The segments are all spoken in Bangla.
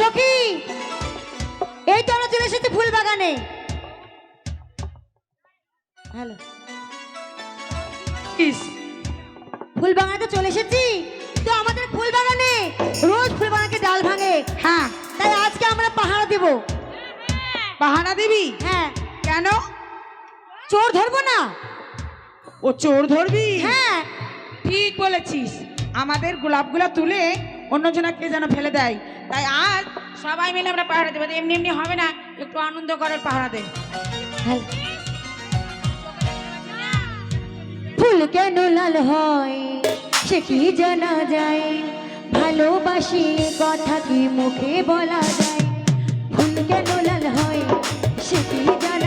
সখী এই তো আমরা চলে এসেছি ফুল বাগানে। হ্যালো। ফুল বাগানে তো চলে এসেছি। তো আমাদের ফুল বাগানে রোজ ফুল বাগানকে ডাল ভাঙে। হ্যাঁ। তাই আজকে আমরা পাহারা দেব। বাহানা দিবি? হ্যাঁ। কেন? চোর ধরবো না। ও চোর ধরবি? হ্যাঁ। ঠিক বলেছিস। আমাদের গোলাপগুলা তুলে অন্যজনা কে যেন ফেলে দেয়। তাই আজ সবাই মিলে আমরা পাহারা দেবো এমনি এমনি হবে না। একটু আনন্দ করে পাহারা দেব হ্যালো। ফুল কেন লাল হয়, সে কি জানা যায়? ভালোবাসি কথা কি মুখে বলা যায়? ফুল কেন লাল হয়, সে কি জানা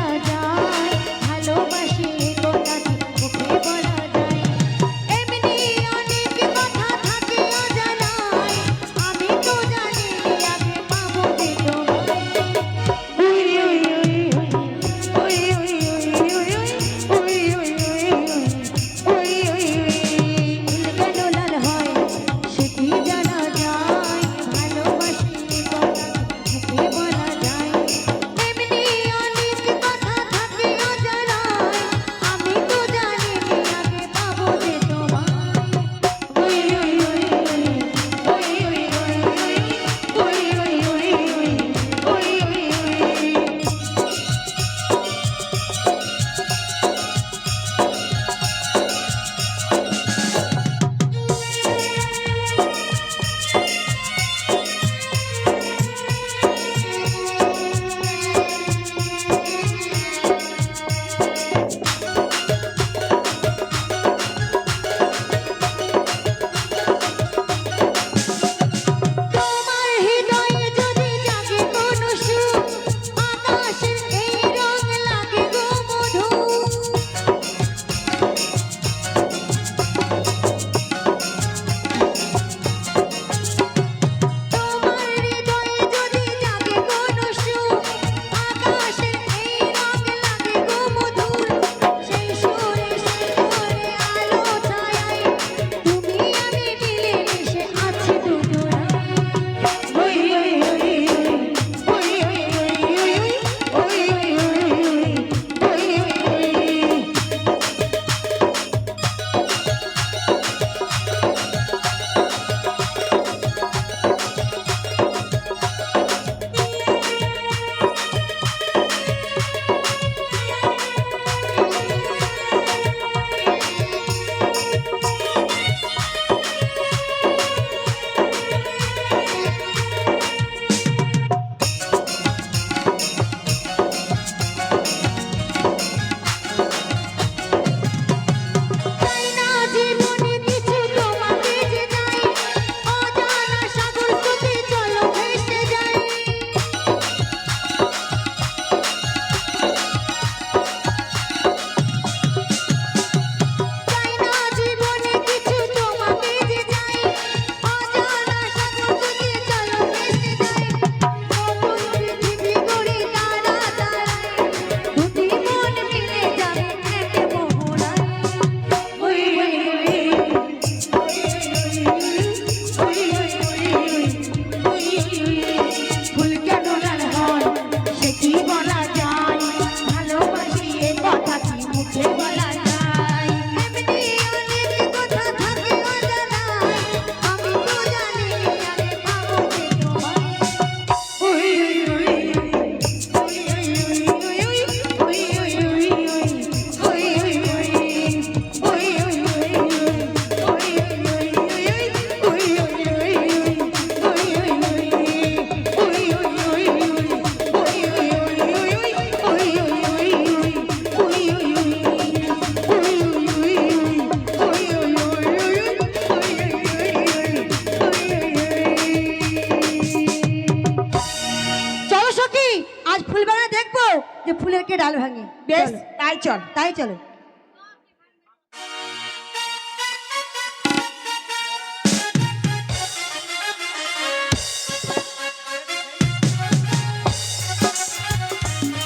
যে কে ডাল ভাঙে। বেশ তাই চল তাই চলো।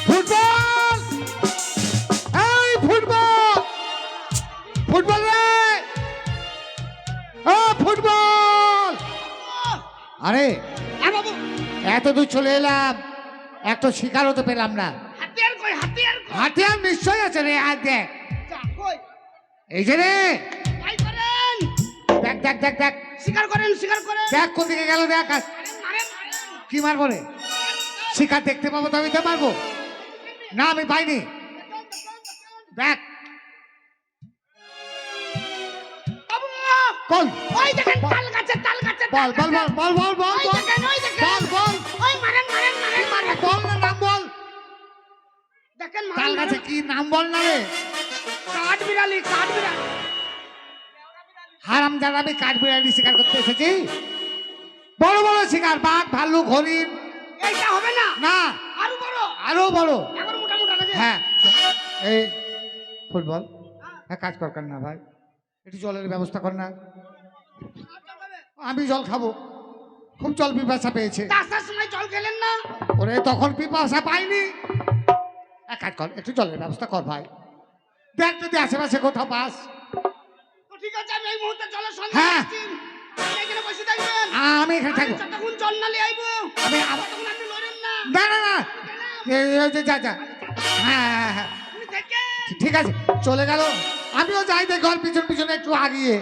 ফুটবল! ফুটবল! ফুটবল রে! ও ফুটবল! আরে এত দূর চলে এলাম একটা শিকারও তো পেলাম না। কই হাতিয়ার নিশ্চয় আছে রে আর দেখ। এই যে রে। দেখ দেখ দেখ দেখ। স্বীকার করেন স্বীকার করেন। দেখ কোনদিকে গেল দেখ আর কি মারবো রে? শিকার দেখতে পাবো তো আমি তো মারবো। না আমি পাইনি। দেখ। বল। ওই দেখেন তাল গাছে তাল গাছে বল বল বল বল বল বল দেখেন তাল গাছে কি নাম বল না রে? কাঠ বিড়ালি কাঠ বিড়ালি। হারাম আমি কাঠ বিড়ালি শিকার করতে এসেছি। বড় বড় শিকার বাঘ ভাল্লুক হরিণ। এইটা হবে না। না। আরও বড়। আরও বড়। এখন মোটা মোটা লাগে হ্যাঁ। এই ফুটবল? হ্যাঁ। কাজ কর না ভাই। একটু জলের ব্যবস্থা কর না। আমি জল খাব। খুব জল পিপাসা পেয়েছে। রাস্তার সময় জল খেলেন না? ওরে তখন পিপাসা পাইনি। এক কাজ কর একটু জলের ব্যবস্থা কর ভাই। দেখ যদি আশেপাশে কোথাও পাস। ঠিক আছে আমি এই মুহূর্তে জলের হ্যাঁ। এখানে বসে থাকবেন। আমি এখানে আমি থাকব যতক্ষণ জল না লিয়ে আইবো আমি আবার ততক্ষণ আপনি লড়েন না। না না না। এই, এই যে, যা হ্যাঁ হ্যাঁ হ্যাঁ। ঠিক আছে চলে গেল। আমিও যাই দেখ পিছন পিছনে একটু আগিয়ে।